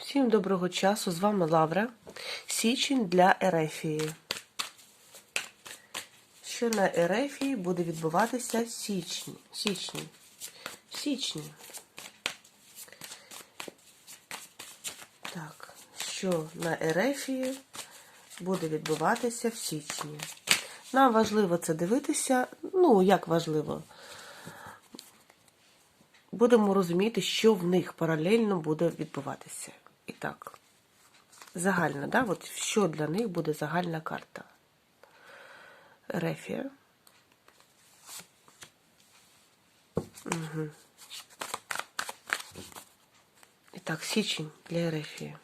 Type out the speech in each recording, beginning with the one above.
Всім доброго часу, з вами Лавра. Січень для Ерефії. Що на Ерефії буде відбуватися січні? Січні. Січні. Так, що на Ерефії буде відбуватися в січні? Нам важливо це дивитися. Ну, як важливо? Будемо розуміти, що в них паралельно буде відбуватися. І так, загальна, да? От що для них буде загальна карта? Рефія. Угу. І так, січень для Ерефії.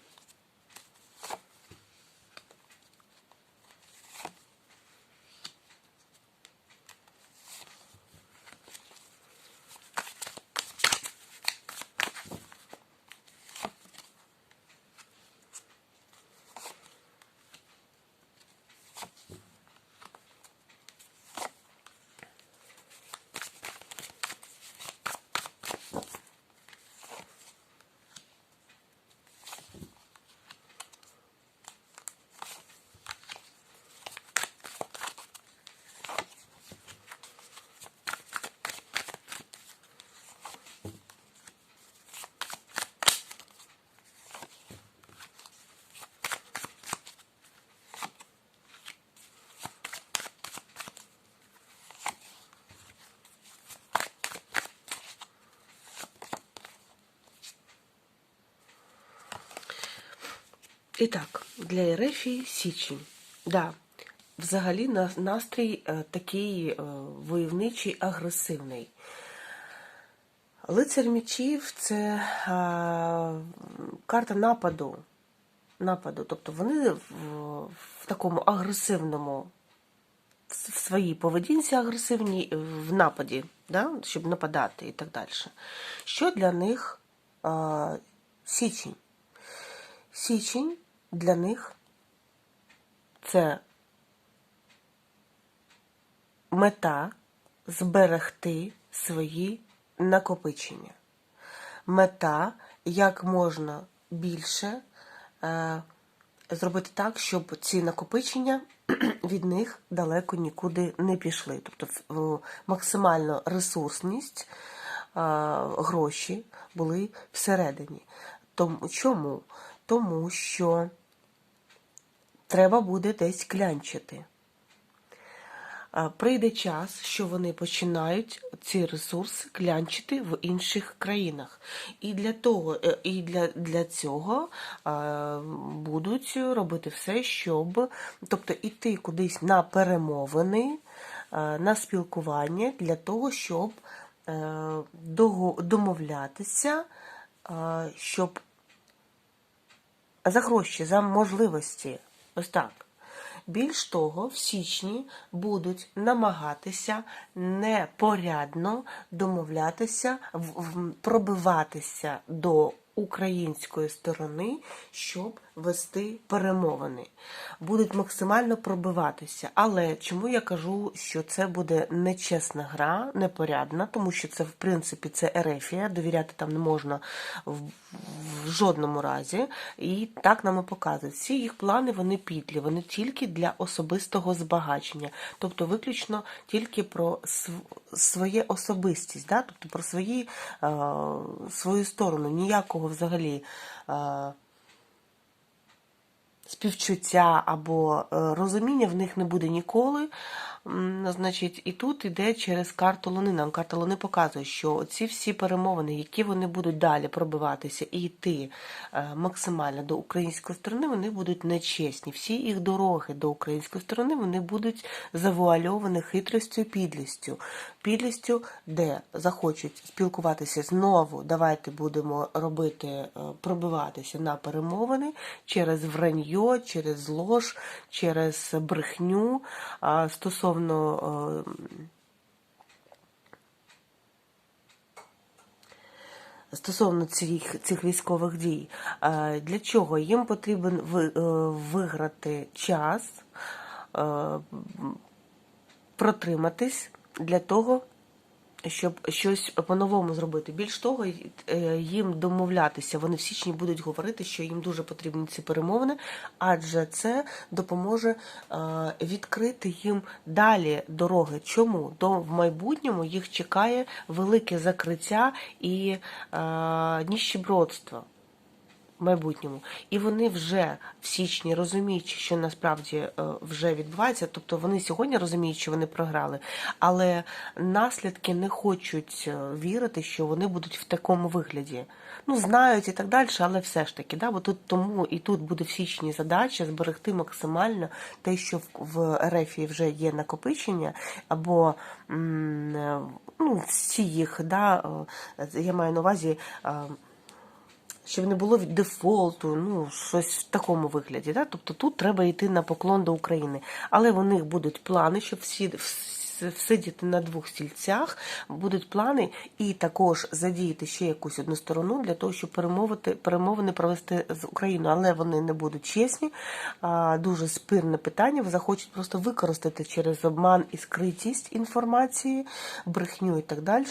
І так, для Ерефії січень. Да, взагалі настрій е, такий е, войовничий, агресивний. Лицар мечів це е, карта нападу. нападу. Тобто вони в, в такому агресивному, в своїй поведінці агресивній, в нападі, да? щоб нападати і так далі. Що для них е, січень? Січень для них це мета зберегти свої накопичення. Мета як можна більше е, зробити так, щоб ці накопичення від них далеко нікуди не пішли. Тобто максимально ресурсність, е, гроші були всередині. Тому, чому? Тому що треба буде десь клянчити. Прийде час, що вони починають ці ресурси клянчити в інших країнах. І для того, е, і для, для цього будуть робити все, щоб тобто іти кудись на перемовини, на спілкування для того, щоб е, домовлятися, щоб за гроші, за можливості. Ось так. Більш того, в січні будуть намагатися непорядно домовлятися, пробиватися до української сторони, щоб вести перемовини. Будуть максимально пробиватися. Але чому я кажу, що це буде нечесна гра, непорядна, тому що це, в принципі, це Ерефія, довіряти там не можна в, в жодному разі. І так нам і показують. Всі їх плани вони підлі, вони тільки для особистого збагачення, тобто виключно тільки про св- своє особистість, да? тобто про свої, е, свою сторону, ніякого взагалі. Е, співчуття або е, розуміння в них не буде ніколи. Значить, і тут іде через карту Луни. Нам карта Луни показує, що ці всі перемовини, які вони будуть далі пробиватися і йти е, максимально до української сторони, вони будуть нечесні. Всі їх дороги до української сторони вони будуть завуальовані хитростю підлістю. Підлістю, де захочуть спілкуватися знову, давайте будемо робити, е, пробиватися на перемовини через враньо, через ложь, через брехню а, стосовно е, стосовно цих, цих військових дій. Е, Для чого їм потрібен е, виграти час, протриматись для того, щоб щось по-новому зробити. Більш того, е, їм домовлятися. Вони в січні будуть говорити, що їм дуже потрібні ці перемовини, адже це допоможе е, відкрити їм далі дороги. Чому? До в майбутньому їх чекає велике закриття і е, ніщебродство майбутньому. І вони вже в січні розуміють, що насправді е, вже відбувається. Тобто вони сьогодні розуміють, що вони програли, але наслідки не хочуть е, вірити, що вони будуть в такому вигляді. Ну, знають і так далі, але все ж таки, да, бо тут тому і тут буде в січні задача зберегти максимально те, що в, РФ вже є накопичення, або е, ну, всі їх, да, я маю на увазі. Щоб не було від дефолту, ну щось в такому вигляді. Да? Тобто тут треба йти на поклон до України. Але в них будуть плани, щоб всі вс- всидіти на двох стільцях, будуть плани і також задіяти ще якусь одну сторону для того, щоб перемовити перемовини провести з Україною. Але вони не будуть чесні. Дуже спирне питання. Захочуть просто використати через обман і скритість інформації, брехню і так далі.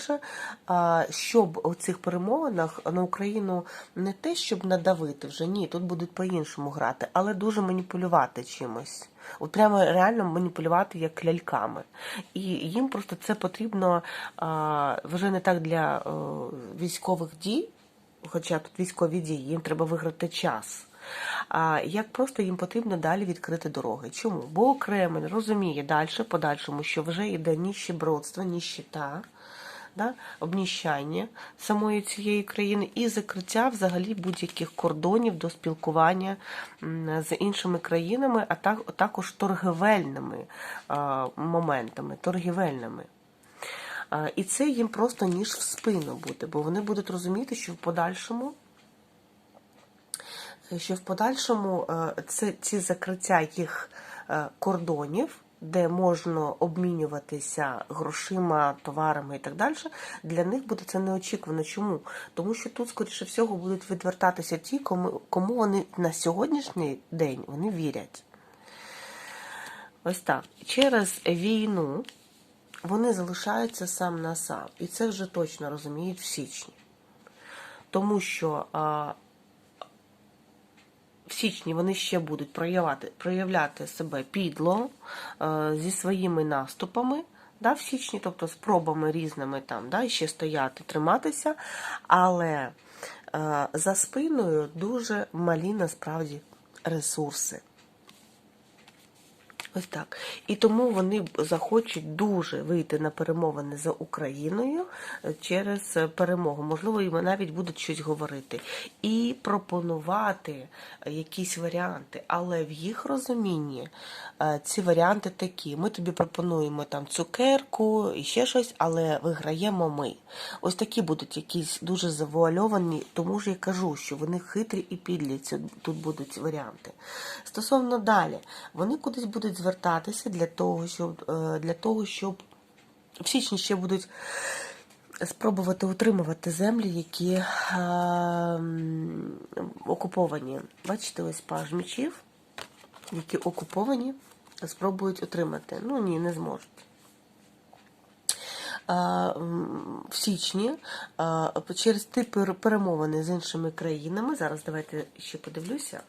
Щоб у цих перемовинах на Україну не те, щоб надавити вже ні, тут будуть по-іншому грати, але дуже маніпулювати чимось. От прямо реально маніпулювати як ляльками. І їм просто це потрібно вже не так для військових дій, хоча тут військові дії, їм треба виграти час. А як просто їм потрібно далі відкрити дороги. Чому? Бо Кремль розуміє далі, подальшому, що вже йде ніщебродство, ніщита, да, обніщання самої цієї країни і закриття взагалі будь-яких кордонів до спілкування з іншими країнами, а так, також торгівельними моментами, торгівельними. І це їм просто ніж в спину буде, бо вони будуть розуміти, що в подальшому що в подальшому е, це ці закриття їх е, кордонів, де можна обмінюватися грошима, товарами і так далі, для них буде це неочікувано. Чому? Тому що тут, скоріше всього, будуть відвертатися ті, кому, кому вони на сьогоднішній день вони вірять. Ось так. Через війну вони залишаються сам на сам. І це вже точно розуміють в січні. Тому що а, в січні вони ще будуть проявляти, проявляти себе підло е, зі своїми наступами. Да, в січні, тобто спробами різними там, да, ще стояти, триматися, але е, за спиною дуже малі насправді ресурси. Ось так. І тому вони захочуть дуже вийти на перемовини за Україною е, через е, перемогу. Можливо, їм навіть будуть щось говорити. І пропонувати е, якісь варіанти. Але в їх розумінні ці варіанти такі. Ми тобі пропонуємо там цукерку і ще щось, але виграємо ми. Ось такі будуть якісь дуже завуальовані, тому ж я кажу, що вони хитрі і підлі. Тут будуть варіанти. Стосовно далі, вони кудись будуть звертатися для того, щоб е, для того, щоб в січні ще будуть спробувати утримувати землі, які е, окуповані. Бачите, ось паж мечів, які окуповані, спробують отримати. Ну ні, не зможуть. В січні через ті перемовини з іншими країнами. Зараз давайте ще подивлюся.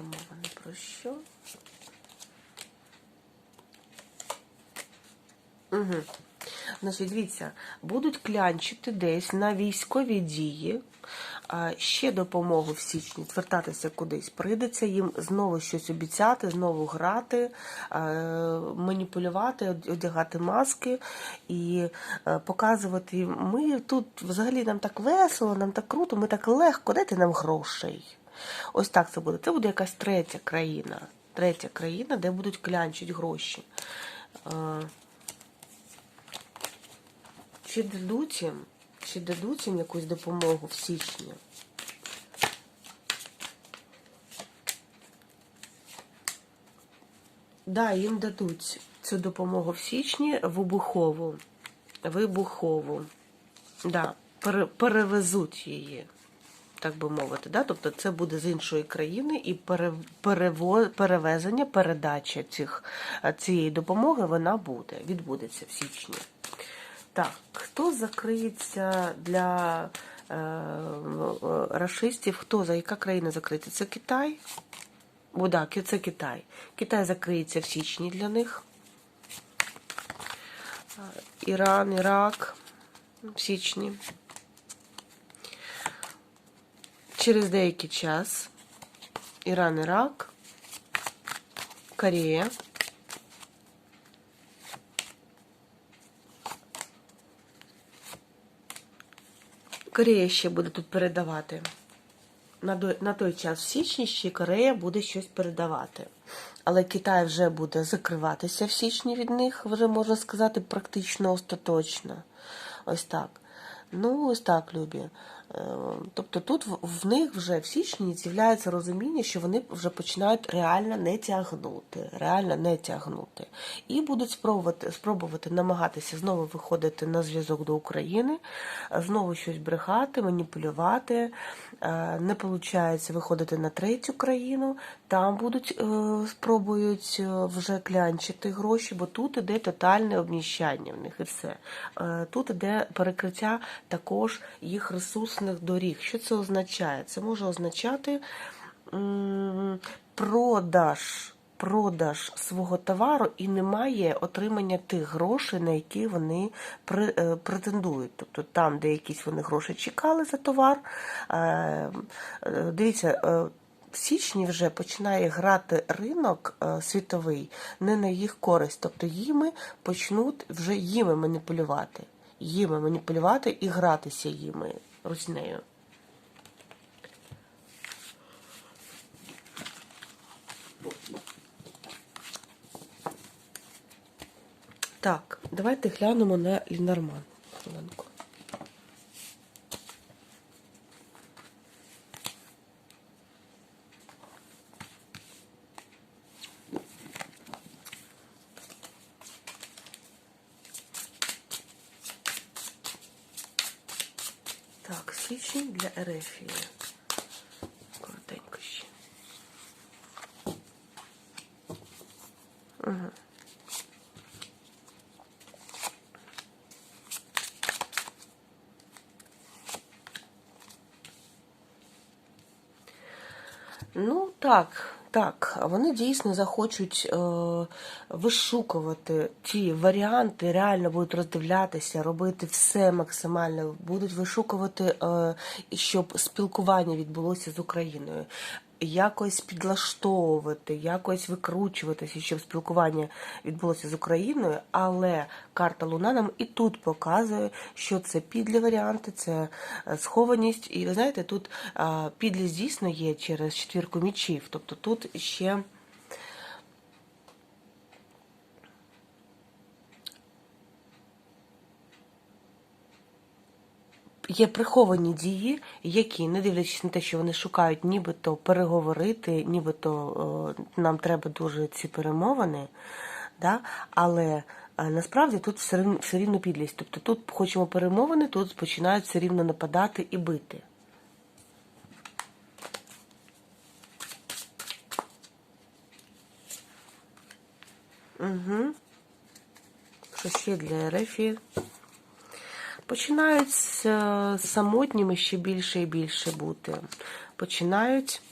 Перемовини про що? Угу. Значить, дивіться, будуть клянчити десь на військові дії, ще допомогу в січні, звертатися кудись. Прийдеться їм знову щось обіцяти, знову грати, маніпулювати, одягати маски і е, показувати. Ми тут взагалі нам так весело, нам так круто, ми так легко, дайте нам грошей. Ось так це буде. Це буде якась третя країна. Третя країна, де будуть клянчити гроші. Е, Чи дадуть їм, чи дадуть їм якусь допомогу в січні? Да, їм дадуть цю допомогу в січні вибухову. Вибухову. Да, перевезуть її. Так би мовити. Да? Тобто це буде з іншої країни, і перевезення, передача цих, цієї допомоги вона буде, відбудеться в січні. Так, хто закриється для е, рашистів? Хто за яка країна закриється? Це Китай? О, да, ки- це Китай. Китай закриється в січні для них. Е, Іран, Ірак в січні. Через деякий час Іран, Ірак, Корея. Корея ще буде тут передавати. На, той час в січні ще Корея буде щось передавати. Але Китай вже буде закриватися в січні від них, вже можна сказати, практично остаточно. Ось так. Ну, ось так, любі. Е, Тобто тут в- них вже в січні з'являється розуміння, що вони вже починають реально не тягнути, реально не тягнути. І будуть спробувати, спробувати намагатися знову виходити на зв'язок до України, знову щось брехати, маніпулювати. Е, Не виходить виходити на третю країну, там будуть е, спробують е, вже клянчити гроші, бо тут іде тотальне обніщання в них і все. Е, Тут іде перекриття також їх ресурсних доріг. Що це означає? Це може означати продаж. Продаж свого товару і немає отримання тих грошей, на які вони претендують. Тобто там, де якісь вони гроші чекали за товар. Дивіться, в січні вже починає грати ринок е, світовий не на їх користь. Тобто їми почнуть вже їми маніпулювати. Їми маніпулювати і гратися їми руснею. Так, давайте глянемо на Лінорман. Хвилинку. Так, січень для Ерефії. Коротенько ще. Ну так, так. Вони дійсно захочуть е, вишукувати ті варіанти, реально будуть роздивлятися, робити все максимально, будуть вишукувати, е, щоб спілкування відбулося з Україною. Якось підлаштовувати, якось викручуватися, щоб спілкування відбулося з Україною, але карта Луна нам і тут показує, що це підлі варіанти, це е, схованість. І ви знаєте, тут підлі дійсно є через четвірку мічів. Тобто тут ще. Є приховані дії, які, не дивлячись на те, що вони шукають нібито переговорити, нібито е, нам треба дуже ці перемовини, да? але е, насправді тут все рівно, все рівно підлість. Тобто тут хочемо перемовини, тут починають все рівно нападати і бити. Угу. Що ще для Ерефії? Починають е, самотніми ще більше і більше бути. Починають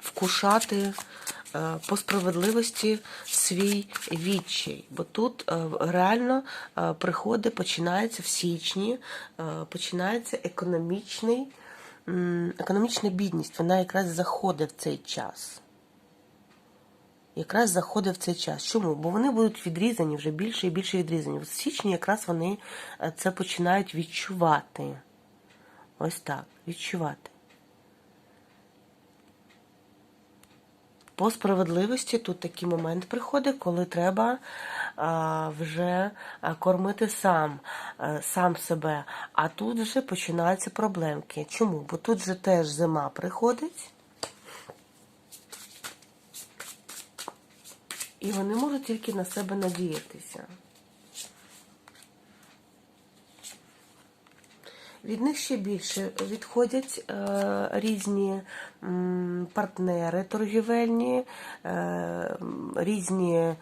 вкушати е, по справедливості свій відчай. Бо тут е, реально приходи починається в січні, починається економічний, економічна бідність. Вона якраз заходить в цей час якраз заходить в цей час. Чому? Бо вони будуть відрізані вже більше і більше відрізані. В січні якраз вони е, це починають відчувати. Ось так, відчувати. По справедливості тут такий момент приходить, коли треба а, вже а, кормити сам, сам себе. А тут вже починаються проблемки. Чому? Бо тут же теж зима приходить. І вони можуть тільки на себе надіятися. Від них ще більше відходять е, різні м, партнери торгівельні, е, різні е,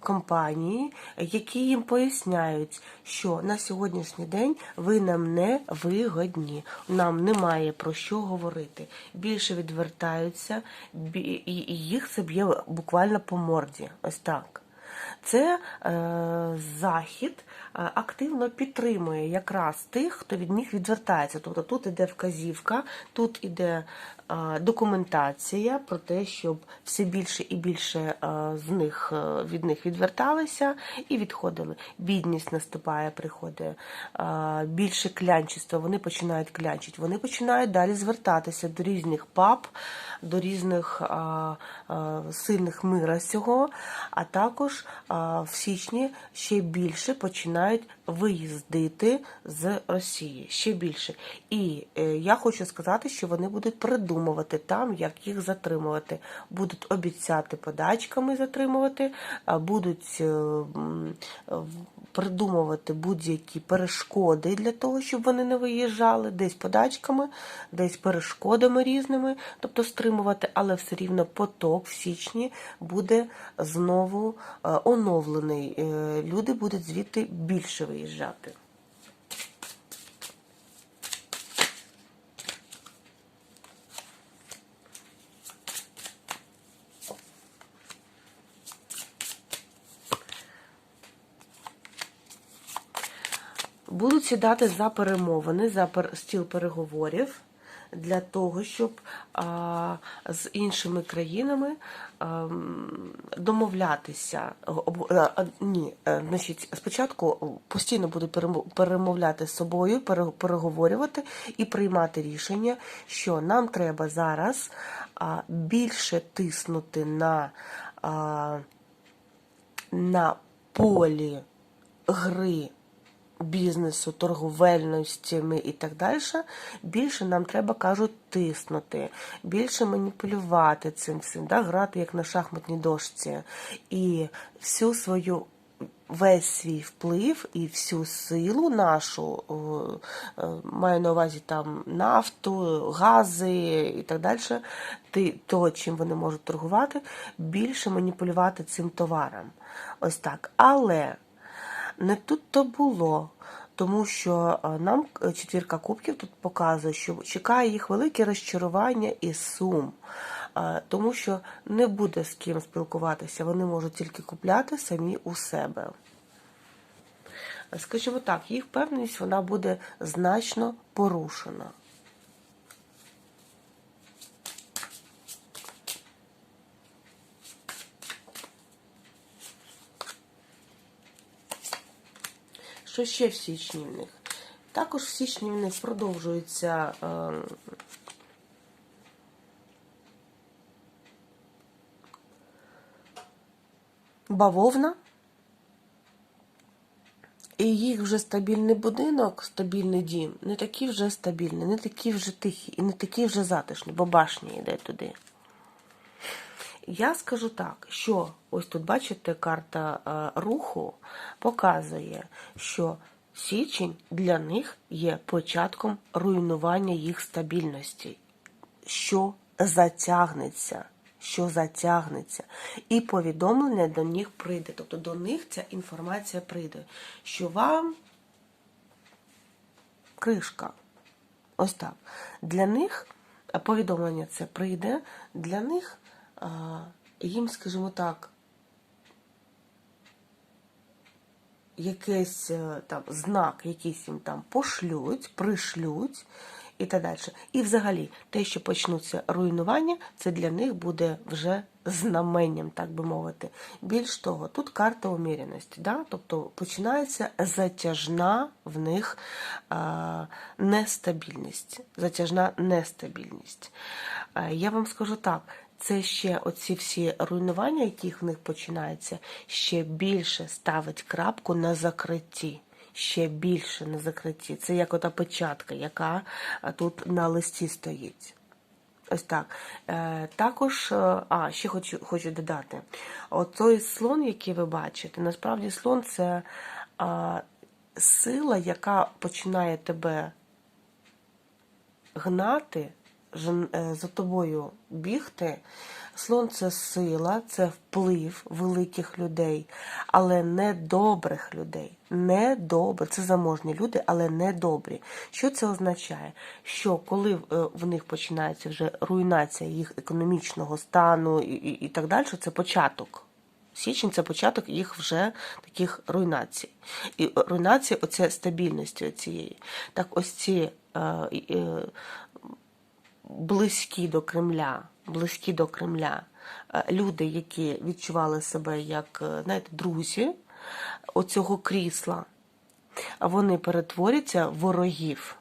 компанії, які їм поясняють, що на сьогоднішній день ви нам не вигодні, нам немає про що говорити. Більше відвертаються, і їх це б'є буквально по морді. Ось так. Це е, захід е, активно підтримує якраз тих, хто від них відвертається. Тобто тут іде вказівка, тут іде документація про те, щоб все більше і більше з них е, від них відверталися і відходили. Бідність наступає, приходить більше клянчества. Вони починають клянчити. Вони починають далі звертатися до різних пап, до різних сильних мира сього, а також в січні ще більше починають виїздити з Росії. Ще більше. І е, я хочу сказати, що вони будуть придумувати там, як їх затримувати. Будуть обіцяти подачками затримувати, будуть е, в- придумувати будь-які перешкоди для того, щоб вони не виїжджали, десь подачками, десь перешкодами різними, тобто стримувати, але все рівно поток в січні буде знову е, оновлений. Е, Люди будуть звідти більше виїжджати. Будуть сідати за перемовини, за пер- стіл переговорів для того, щоб а, з іншими країнами ам, домовлятися. А, ні, е, значить, спочатку постійно будуть перемовляти з собою, переговорювати і приймати рішення, що нам треба зараз а, більше тиснути на. А, на полі гри бізнесу, торговельностями і так далі, більше нам треба, кажуть, тиснути, більше маніпулювати цим всім, да, грати як на шахматній дошці. І всю свою весь свій вплив і всю силу нашу, е, маю на увазі там нафту, гази і так далі, то, чим вони можуть торгувати, більше маніпулювати цим товаром. Ось так. Але не тут то було. Тому що е, нам е, четвірка кубків тут показує, що чекає їх велике розчарування і сум, Е, тому що не буде з ким спілкуватися, вони можуть тільки купляти самі у себе. Скажімо так, їх певність вона буде значно порушена. Що ще в січні в них? Також в січні в них продовжується е, бавовна. І їх вже стабільний будинок, стабільний дім, не такий вже стабільний, не такий вже тихий і не такий вже затишний, бо башня йде туди. Я скажу так, що ось тут, бачите, карта е, руху показує, що січень для них є початком руйнування їх стабільності, що затягнеться, що затягнеться. І повідомлення до них прийде. Тобто до них ця інформація прийде, що вам кришка. Ось так. Для них повідомлення це прийде, для них їм, скажімо так, якийсь е, там знак, якийсь їм там пошлють, пришлють і так далі. І взагалі, те, що почнуться руйнування, це для них буде вже знаменням, так би мовити. Більш того, тут карта уміряності, да? тобто починається затяжна в них а, нестабільність. Затяжна нестабільність. А, я вам скажу так. Це ще оці всі руйнування, які в них починаються, ще більше ставить крапку на закритті. Ще більше на закритті. Це як ота печатка, яка тут на листі стоїть. Ось так. Е, також, е, а, ще хочу, хочу додати: той слон, який ви бачите, насправді слон це а, сила, яка починає тебе гнати, е, за тобою бігти. Слон це сила, це вплив великих людей, але не добрих людей. Не добре. Це заможні люди, але не добрі. Що це означає? Що коли е, в них починається вже руйнація їх економічного стану і, і, і так далі, це початок. Січень це початок їх вже таких руйнацій. І руйнація оце стабільності цієї. Так ось ці е, е, близькі до Кремля, близькі до Кремля е, люди, які відчували себе як е, знаєте, друзі оцього крісла, вони перетворяться ворогів.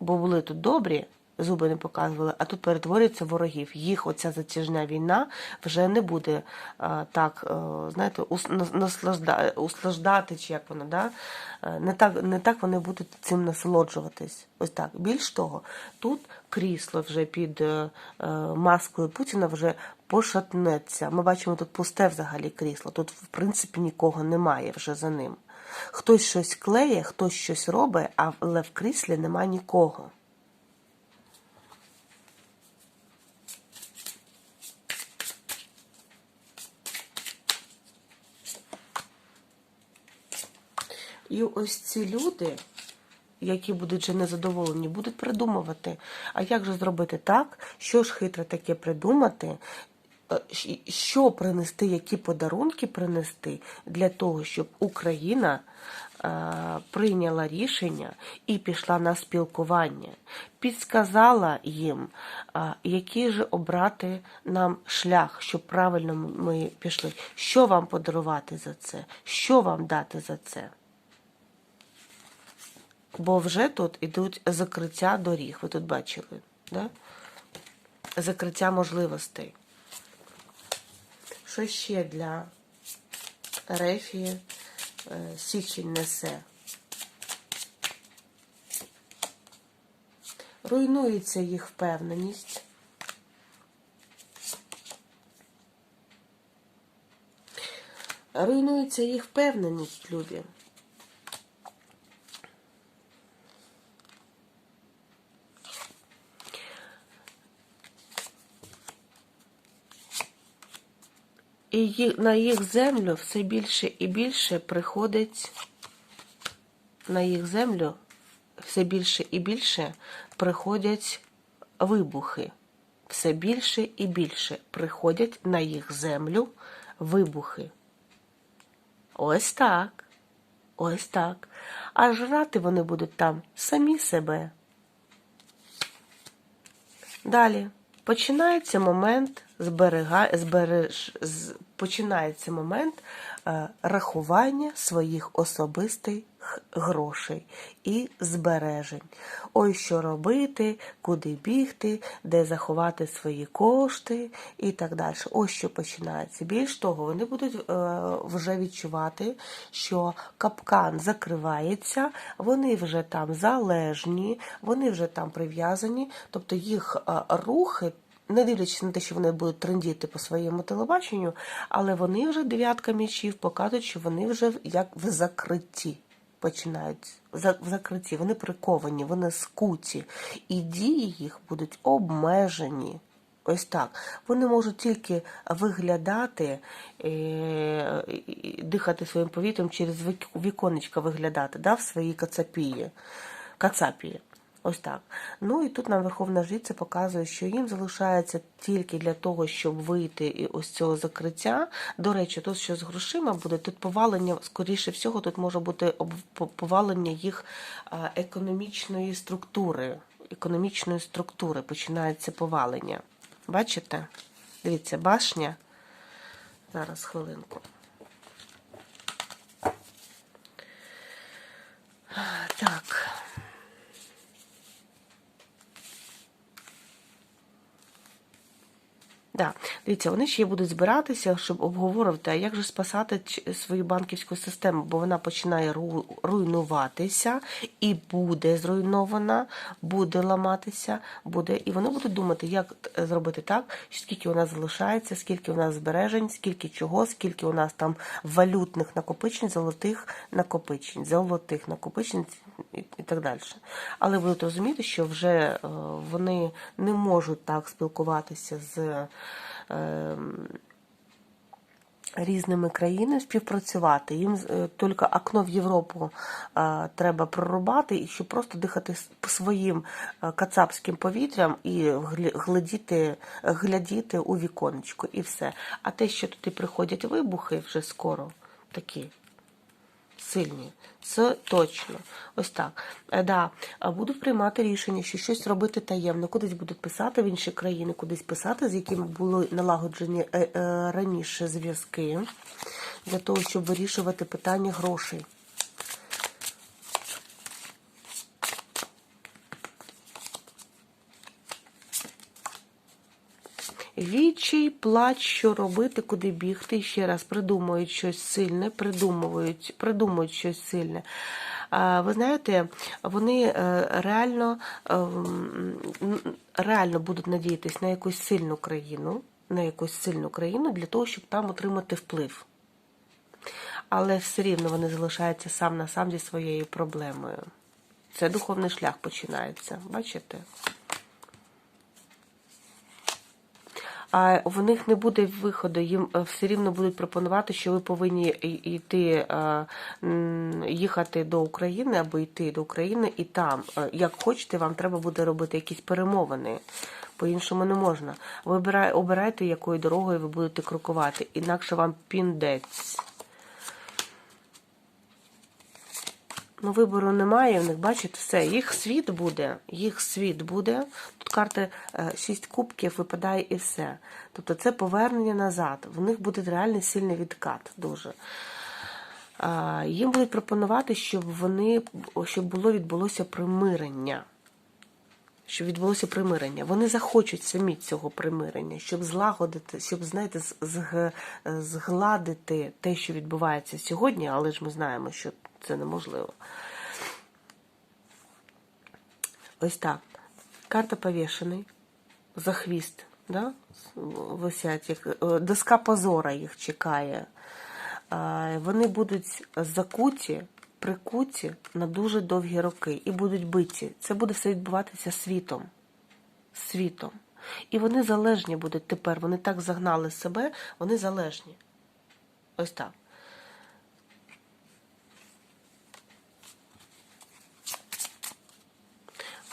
Бо були тут добрі, зуби не показували, а тут перетворюються ворогів. Їх оця затяжна війна вже не буде а, так, а, знаєте, услаждати, чи як воно, да? Е, не, так, не так вони будуть цим насолоджуватись. Ось так. Більш того, тут крісло вже під е, е, маскою Путіна вже пошатнеться. Ми бачимо тут пусте взагалі крісло. Тут, в принципі, нікого немає вже за ним. Хтось щось клеє, хтось щось робить, але в кріслі нема нікого. І ось ці люди, які будуть вже незадоволені, будуть придумувати, а як же зробити так, що ж хитре таке придумати, е, що принести, які подарунки принести для того, щоб Україна е, прийняла рішення і пішла на спілкування, підсказала їм, е, який же обрати нам шлях, щоб правильно ми пішли. Що вам подарувати за це? Що вам дати за це? Бо вже тут ідуть закриття доріг. Ви тут бачили, да? закриття можливостей. Що ще для Рефії е, Січень несе? Руйнується їх впевненість. Руйнується їх впевненість, любі. І на їх землю все більше і більше приходить на їх землю все більше і більше приходять вибухи. Все більше і більше приходять на їх землю вибухи. Ось так. Ось так. А жрати вони будуть там самі себе. Далі починається момент зберега, збереж, з, починається момент рахування своїх особистих грошей і збережень. Ой, що робити, куди бігти, де заховати свої кошти і так далі. Ось що починається. Більш того, вони будуть е, вже відчувати, що капкан закривається, вони вже там залежні, вони вже там прив'язані, тобто їх е, рухи. Не дивлячись на те, що вони будуть трендіти по своєму телебаченню, але вони вже дев'ятка м'ячів показують, що вони вже як в закритті починають в закритті, вони приковані, вони скуті, і дії їх будуть обмежені. Ось так. Вони можуть тільки виглядати, е, дихати своїм повітрям через вік- віконечка виглядати да, в своїй кацапії. кацапії. Ось так. Ну і тут нам Верховна Жриця показує, що їм залишається тільки для того, щоб вийти і ось цього закриття. До речі, тут що з грошима буде, тут повалення, скоріше всього, тут може бути повалення їх економічної структури. Економічної структури починається повалення. Бачите? Дивіться, башня. Зараз хвилинку. Так. Да. Дивіться, вони ще будуть збиратися, щоб обговорювати, а як же спасати свою банківську систему, бо вона починає ру- руйнуватися і буде зруйнована, буде ламатися, буде. І вони будуть думати, як зробити так, скільки у нас залишається, скільки у нас збережень, скільки чого, скільки у нас там валютних накопичень, золотих накопичень, золотих накопичень і, і так далі. Але будуть розуміти, що вже е, вони не можуть так спілкуватися з. Е, Різними країнами співпрацювати. Їм е, тільки окно в Європу е, треба прорубати, і щоб просто дихати своїм е, кацапським повітрям і глядіти, глядіти у віконечко, і все. А те, що туди приходять вибухи вже скоро, такі сильні. Це точно. Ось так. Е, Да. Будуть приймати рішення, що щось робити таємно, кудись будуть писати в інші країни, кудись писати, з якими були налагоджені е, е, раніше зв'язки, для того, щоб вирішувати питання грошей. Відчай, плач, що робити, куди бігти. Ще раз придумують щось сильне, придумують, придумують щось сильне. Ви знаєте, вони е, реально, е, реально будуть надіятись на якусь сильну країну, на якусь сильну країну для того, щоб там отримати вплив. Але все рівно вони залишаються сам на сам зі своєю проблемою. Це духовний шлях починається. Бачите? А в них не буде виходу. Їм е, все рівно будуть пропонувати, що ви повинні йти е, їхати до України або йти до України, і там, е, як хочете, вам треба буде робити якісь перемовини. По-іншому не можна. Вибирай, обирайте, якою дорогою ви будете крокувати, інакше вам піндець. Ну, вибору немає в них, бачите, все. Їх світ буде, їх світ буде. Карти е, шість кубків випадає і все. Тобто це повернення назад. В них буде реальний сильний відкат дуже. Їм будуть пропонувати, щоб вони щоб було відбулося примирення. Щоб відбулося примирення. Вони захочуть самі цього примирення, щоб злагодити, щоб, знаєте, згладити те, що відбувається сьогодні, але ж ми знаємо, що це неможливо. Ось так. Карта повішений за хвіст, да? висять, е, доска позора їх чекає. Вони будуть закуті, прикуті на дуже довгі роки і будуть биті. Це буде все відбуватися світом. Світом. І вони залежні будуть тепер. Вони так загнали себе, вони залежні. Ось так.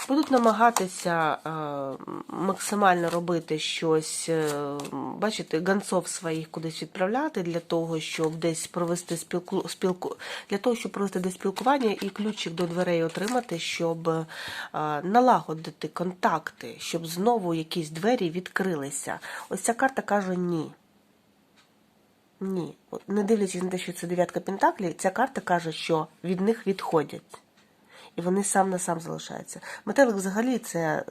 Будуть намагатися е, максимально робити щось, е, бачите, гонцов своїх кудись відправляти для того, щоб десь провести спілку, спілку для того, щоб провести десь спілкування і ключик до дверей отримати, щоб е, налагодити контакти, щоб знову якісь двері відкрилися. Ось ця карта каже ні. Ні. Не дивлячись на те, що це дев'ятка пентаклів, ця карта каже, що від них відходять. І вони сам на сам залишаються. Метелик взагалі це е,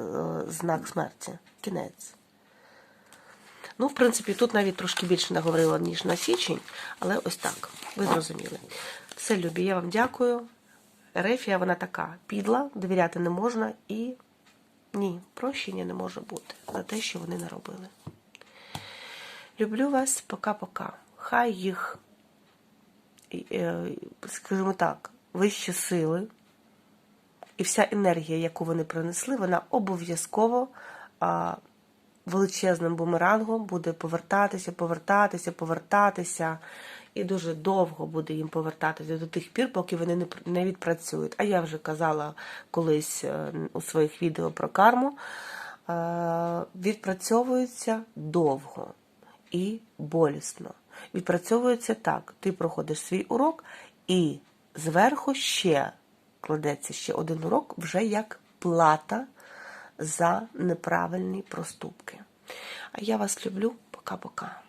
знак смерті. Кінець. Ну, в принципі, тут навіть трошки більше наговорила, ніж на січень, але ось так. Ви зрозуміли. Все, любі, я вам дякую. Рефія, вона така. Підла, довіряти не можна і ні, прощення не може бути за те, що вони наробили. Люблю вас, пока-пока. Хай їх, е, скажімо так, вищі сили і вся енергія, яку вони принесли, вона обов'язково величезним бумерангом буде повертатися, повертатися, повертатися. І дуже довго буде їм повертатися до тих пір, поки вони не відпрацюють. А я вже казала колись е, у своїх відео про карму. е, Відпрацьовуються довго і болісно. Відпрацьовується так: ти проходиш свій урок, і зверху ще кладеться ще один урок, вже як плата за неправильні проступки. А я вас люблю. Пока-пока.